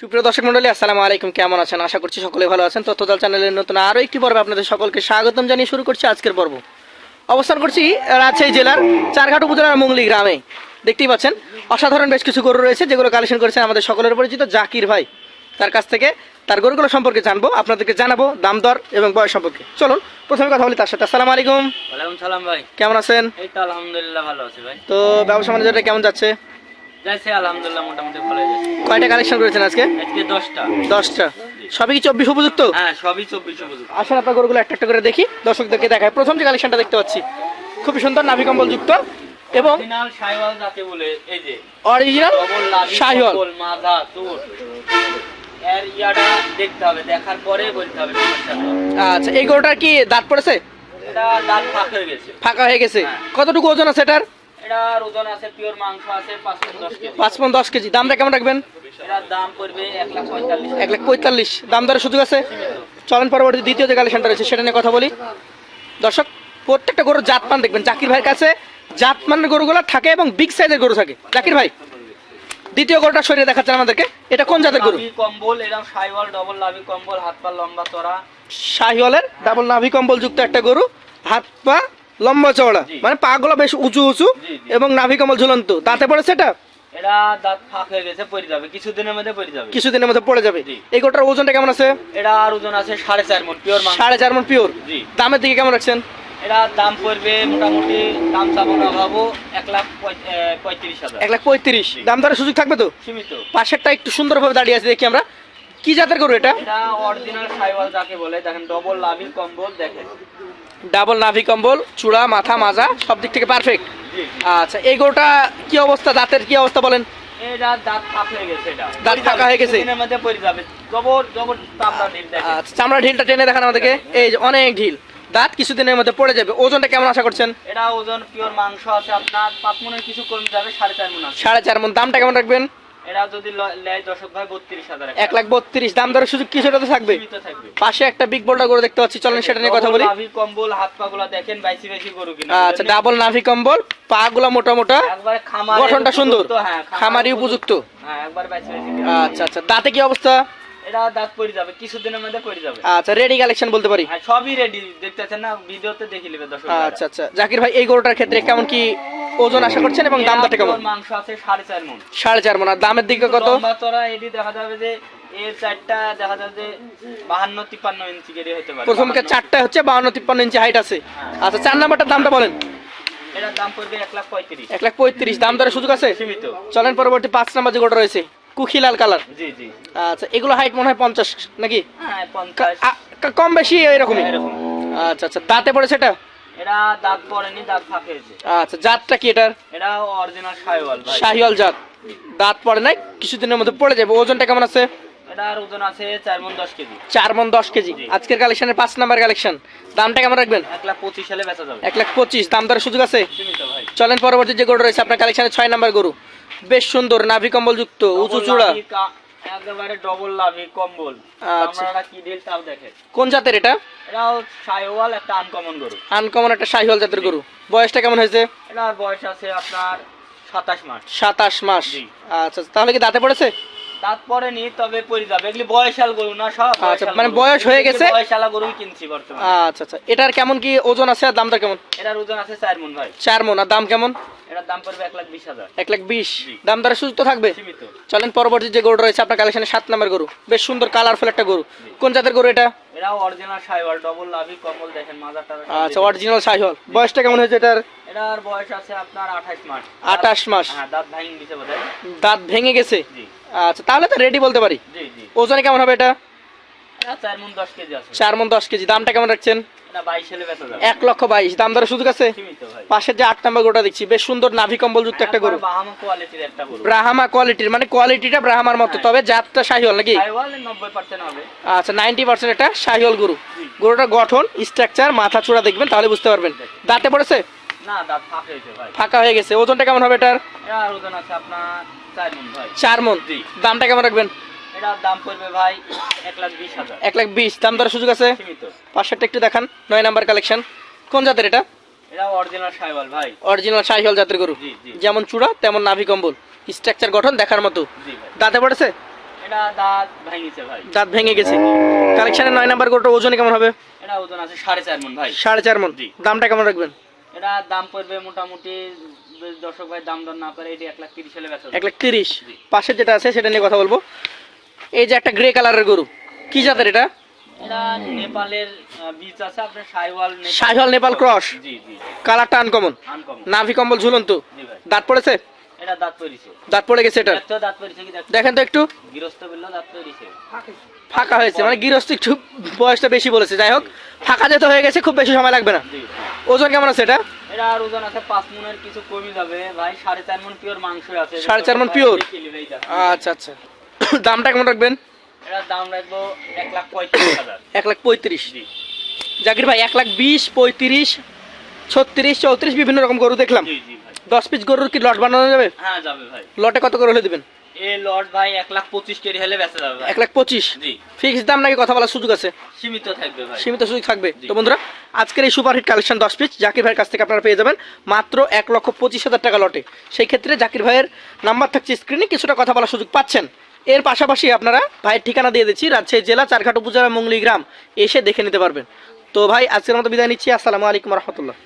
সুপ্রিয় দর্শক মন্ডলী আসসালামু আলাইকুম। কেমন আছেন? আশা করছি সকলে ভালো আছেন। তথ্যদল চ্যানেলের নতুন আরও একটি পর্বে আপনাদের সকলকে স্বাগতম জানিয়ে শুরু করছি আজকের পর্ব। অবস্থান করছি রাজশাহী জেলার চারঘাট উপজেলার মুংলি গ্রামে। দেখতেই পাচ্ছেন অসাধারণ বেশ কিছু গরু রয়েছে যেগুলো কালেকশন করেছেন আমাদের সকলের পরিচিত জাকির ভাই। তার কাছ থেকে তার গরুগুলো সম্পর্কে জানব আপনাদেরকে জানাব দাম দর এবং বয়স সম্পর্কে। চলুন প্রথমে কথা বলি তার সাথে। আসসালামু আলাইকুম। ওয়ালাইকুম সালাম ভাই। কেমন আছেন? এই তো আলহামদুলিল্লাহ ভালো আছি ভাই। তো ব্যবসা বাণিজ্যটা কেমন যাচ্ছে? যাইছে আলহামদুলিল্লাহ মোটামুটি ভালো যাচ্ছে। কয়টা কালেকশন করেছেন আজকে? সবই কি উপযুক্ত? হ্যাঁ সবই উপযুক্ত। আপনার গরুগুলো একটা একটা করে দেখি। দর্শকদেরকে প্রথম যে কালেকশনটা দেখতে পাচ্ছি সুন্দর নাভি কম্বল যুক্ত এবং অরিজিনাল সাইওয়াল যাকে বলে এই যে অরিজিনাল ডবল শাহিওয়াল মাথা চুল। এর ইয়াটা দেখতে হবে দেখার পরে বলতে হবে আচ্ছা এই গরুটার কি দাঁত পড়েছে? এটা দাঁত ফাঁক হয়ে গেছে। ফাঁকা হয়ে গেছে। হ্যাঁ। কতটুকু ওজন আছে এটার? এটার ওজন আছে পিওর মাংস আছে পাঁচ পন দশ কেজি। দামটা কেমন রাখবেন? এটার দাম পড়বে এক লাখ পঁয়তাল্লিশ এক লাখ পঁয়তাল্লিশ। দাম দরের সুযোগ আছে? চলেন পরবর্তী দ্বিতীয় যে কালেকশনটা রয়েছে সেটা নিয়ে কথা বলি। দর্শক প্রত্যেকটা গরুর জাতমান দেখবেন। জাকির ভাইয়ের কাছে জাতমানের গরুগুলো থাকে এবং বিগ সাইজের গরু থাকে। জাকির ভাই দ্বিতীয় গরুটা শরীরে দেখাচ্ছেন আমাদেরকে। এটা কোন জাতের গরু? কম্বল এরকম সাইওয়াল ডবল লাভি কম্বল হাত পা লম্বা চড়া। শাহিওয়ালের ডাবল নাভি কম্বল যুক্ত একটা গরু। হাত পা লম্বা চওড়া। মানে পা গুলো বেশ উঁচু উঁচু। এবং নাভি কম্বল ঝুলন্ত। দাঁতে পড়েছে এটা এটা দাঁত ফাঁক হয়ে গেছে পড়ে যাবে। কিছুদিনের মধ্যে পড়ে যাবে। কিছুদিনের মধ্যে পড়ে যাবে। এই গরুটার ওজনটা কেমন আছে? এটা আর ওজন আছে সাড়ে চার মন পিওর সাড়ে চার মন পিওর দামের দিকে কেমন রাখছেন? এটা দাম পড়বে মোটামুটি দাম চাবো না ভাবো এক লাখ পঁয়ত্রিশ হাজার। এক লাখ পঁয়ত্রিশ। দাম সুযোগ থাকবে তো? সীমিত। পাশেরটা একটু সুন্দরভাবে দাঁড়িয়ে আছে দেখি আমরা। কি জাতের গরু এটা? এটা অরিজিনাল সাইওয়াল যাকে বলে দেখেন ডবল লাভি কম্বল দেখেন। ডাবল নাভি কম্বল চূড়া মাথা মাজা সব দিক থেকে পারফেক্ট আচ্ছা এই গরুটা কি অবস্থা? দাঁতের কি অবস্থা বলেন? এটা দাঁত ফাঁক হয়ে গেছে এটা। দাঁত ফাঁকা হয়ে গেছে? কিছুদিনের মধ্যে পড়ে যাবে। জবর জবর চামড়া ঢিল দেখেন। আচ্ছা চামড়া ঢিলটা টেনে দেখান আমাদেরকে। এই যে অনেক ঢিল। দাঁত কিছুদিনের মধ্যে পড়ে যাবে। ওজনটা কেমন আশা করছেন? এটা ওজন পিওর মাংস আছে আপনার পাঁচ মনের কিছু কমে যাবে সাড়ে চার মন সাড়ে চার মন। দামটা কেমন রাখবেন? এটা যদি ল- দর্শক ভাই বত্রিশ হাজার এক লাখ বত্রিশ। দাম দরের সুযোগ কি তো থাকবে? পাশে একটা বিগ বোল্ডার গরু দেখতে পাচ্ছি। চলেন সেটা নিয়ে কথা বলি। ডবল কম্বল হাত পা গুলা দেখেন বাইসি বাইসি গরু কিনা। আচ্ছা ডাবল নাভি কম্বল পা গুলা মোটা মোটা। গঠনটা সুন্দর। হ্যাঁ খামারি উপযুক্ত। হ্যাঁ একবার বাইসি বাইসি আচ্ছা আচ্ছা। দাঁতে কি অবস্থা? এটা দাঁত পড়ে যাবে কিছুদিনের মধ্যে পড়ে যাবে। আচ্ছা রেডি কালেকশন বলতে পারি? হ্যাঁ সবই রেডি দেখতেছেন না? ভিডিওতে দেখে নেবে দর্শক আচ্ছা আচ্ছা। জাকির ভাই এই গরুটার ক্ষেত্রে কেমন কি ওজন আশা করছেন এবং দাম দরটা কেমন? মাংস আছে সাড়ে চার মন সাড়ে চার মন আর দামের দিকে কত? লম্বা চড়া এটি দেখা যাবে যে এর চারটা দেখা যাবে যে বাহান্ন তিপ্পান্ন ইঞ্চি কেড়ে হতে পারে। বাহান্ন। চারটা হচ্ছে বাউন্ন তিপ্পান্ন ইঞ্চি হাইট আছে। হ্যাঁ। আচ্ছা চার নাম্বারটার দামটা বলেন। এটার দাম পড়বে এক লাখ পঁয়ত্রিশ। এক লাখ পঁয়ত্রিশ। দাম দরের সুযোগ আছে? সীমিত। চলেন পরবর্তী পাঁচ নাম্বার যে গরুটা রয়েছে। কুখি লাল কালার? জি জি। আচ্ছা এগুলো হাইট মনে হয় পঞ্চাশ নাকি? হ্যাঁ কম বেশি এরকমই? এরকম আচ্ছা আচ্ছা দাঁতে পড়েছে এটা? এটা দাঁত পড়েনি দাঁত ফাঁক আচ্ছা জাতটা কি এটার? এটা অরিজিনাল ভাই। শাহিওয়াল জাত। দাঁত পড়ে নাই কিছুদিনের মধ্যে পড়ে যাবে। ওজনটা কেমন আছে? এটার ওজন আছে চার মন দশ কেজি। চার মন দশ কেজি। আজকের কালেকশনের পাঁচ নাম্বার কালেকশন দামটা কেমন রাখবেন? এক লাখ পঁচিশ সালে বেচা যাবে। লাখ দাম দরের সুযোগ আছে? চলেন পরবর্তী যে গরু রয়েছে আপনার কালেকশনে ছয় নাম্বার গরু। বেশ সুন্দর নাভি কম্বল যুক্ত উঁচু চূড়া। একেবারে ডবল লাভি কম্বল। আচ্ছা। আমরা কি ডিল তাও দেখেন। কোন জাতের এটা? এটা সাইওয়াল একটা আনকমন গরু। আনকমন একটা শাহিওয়াল জাতের গরু। বয়সটা কেমন হয়েছে? এটার বয়স আছে আপনার সাতাশ মাস। সাতাশ মাস। জি। আচ্ছা তাহলে কি দাঁতে পড়েছে? তবে পড়ে যাবে। এগুলি বয়সাল গরু না সব আচ্ছা, মানে বয়স হয়ে গেছে? বয়সালা গরুই কিনছি বর্তমানে। আচ্ছা আচ্ছা। এটার কেমন কি ওজন আছে আর দামটা কেমন? এটার ওজন আছে চার মন ভাই। চার মন। আর দাম কেমন? এটার দাম পড়বে লাখ হাজার। লাখ। দাম তো থাকবে। সীমিত। চলেন পরবর্তী যে গরু রয়েছে আপনার কালেকশনে সাত নাম্বার গরু। বেশ সুন্দর কালারফুল একটা গরু। কোন জাতের গরু এটা? অরিজিনাল সাইওয়াল ডবল লাভি কম্বল দেখেন মাজাটা আচ্ছা অরিজিনাল শাহিওয়াল বয়সটা কেমন হয়েছে এটার? এটার বয়স আছে আপনার আঠাশ মাস। আঠাশ মাস। হ্যাঁ দাঁত ভাঙি দিছে বোধহয়। দাঁত ভেঙে গেছে? জি। আচ্ছা তাহলে তো রেডি বলতে পারি? ওজনে কেমন হবে এটা? চার মন দশ কেজি দামটা কেমন রাখছেন? এক লক্ষ বাইশ দাম দরের সুযোগ আছে? পাশের যে আট নাম্বার গরুটা দেখছি বেশ সুন্দর নাভি কম্বল যুক্ত একটা গরু। ব্রাহামা কোয়ালিটির মানে কোয়ালিটিটা ব্রাহামার মতো। তবে জাতটা শাহিওয়াল নাকি? আচ্ছা নাইনটি পার্সেন্ট একটা শাহিওয়াল গরু। গরুটার গঠন স্ট্রাকচার মাথা চূড়া দেখবেন তাহলে বুঝতে পারবেন। দাঁতে পড়েছে? ফাঁক হয়ে গেছে। ওজনটা কেমন হবে এটার ওজন আছে আপনার চার মন। দামটা কেমন রাখবেন? এটার দাম পড়বে ভাই এক লাখ বিশ হাজার। এক লাখ বিশ। দাম দরের সুযোগ আছে? সীমিত। একটু দেখান। নয় নাম্বার কালেকশন। কোন জাতের এটা? এটা অরিজিনাল সাইওয়াল ভাই। অরিজিনাল শাহিওয়াল জাতের গরু। জি জি। যেমন চূড়া তেমন নাভি কম্বল। স্ট্রাকচার গঠন দেখার মতো। দাঁতে পড়েছে? এটা দাঁত ভাঙিছে ভাই। দাঁত ভেঙে গেছে। কালেকশনের নয় নাম্বার গরুটার ওজন কেমন হবে? এটা ওজন আছে সাড়ে চার মন ভাই। সাড়ে চার মন। দামটা কেমন রাখবেন? এটা দাম পড়বে মোটামুটি দর্শক ভাই দাম দর না করে এটি এক লাখ তিরিশ হলে বেচা এক লাখ তিরিশ? জি। পাশের যেটা আছে সেটা নিয়ে কথা বলব। এই যে একটা গ্রে কালারের গরু কি জাতের এটা? এটা নেপালের বীজ আছে আপনার সাইওয়াল সাইওয়াল নেপাল ক্রস। জি জি কালারটা আনকমন আনকমন নাভি কম্বল ঝুলন্ত? দাঁত পড়েছে? এটা দাঁত পড়িছে। দাঁত পড়ে গেছে এটা দাঁত পড়িছে দেখেন তো একটু। গৃহস্থ বলল দাঁত পড়িছে। ফাঁকা হয়েছে মানে গৃহস্থ একটু বয়সটা বেশি বলেছে। যাই হোক ফাঁকা যেতে হয়ে গেছে খুব বেশি সময় লাগবে না। ওজন কেমন আছে এটা? এটা আর ওজন আছে পাঁচ মনের কিছু কমে যাবে। ভাই সাড়ে চার মন পিওর মাংস আছে। সাড়ে চার দেখো। আচ্ছা আচ্ছা। দামটা কেমন রাখবেন? এটার দাম রাখব এক লাখ পঁয়ত্রিশ হাজার। এক লাখ পঁয়ত্রিশ। জাকির ভাই এক লাখ বিশ পঁয়ত্রিশ ছত্রিশ চৌত্রিশ বিভিন্ন রকম গরু দেখলাম। দশ পিস গরুর কি লট বানানো যাবে? হ্যাঁ যাবে ভাই। লটে কত করে হলে দিবেন? এ লট ভাই এক লাখ পঁচিশ কেজি হলে বেচা যাবে এক লাখ পঁচিশ? জি। ফিক্স দাম নাকি কথা বলার সুযোগ আছে? সীমিত থাকবে ভাই। সীমিত সুযোগ থাকবে। তো বন্ধুরা আজকের এই সুপারহিট কালেকশন দশ পিস জাকির ভাইয়ের কাছ থেকে আপনারা পেয়ে যাবেন মাত্র এক লক্ষ পঁচিশ হাজার টাকা লটে। সেই ক্ষেত্রে জাকির ভাইয়ের নাম্বার থাকছে স্ক্রিনে কিছুটা কথা বলার সুযোগ পাচ্ছেন। এর পাশাপাশি আপনারা ভাইয়ের ঠিকানা দিয়ে দিচ্ছি রাজশাহী জেলা চারঘাট উপজেলা মঙ্গলি গ্রাম। এসে দেখে নিতে পারবেন। তো ভাই আজকের মতো বিদায় নিচ্ছি। আসসালামু আলাইকুম রহমতুল্লাহ।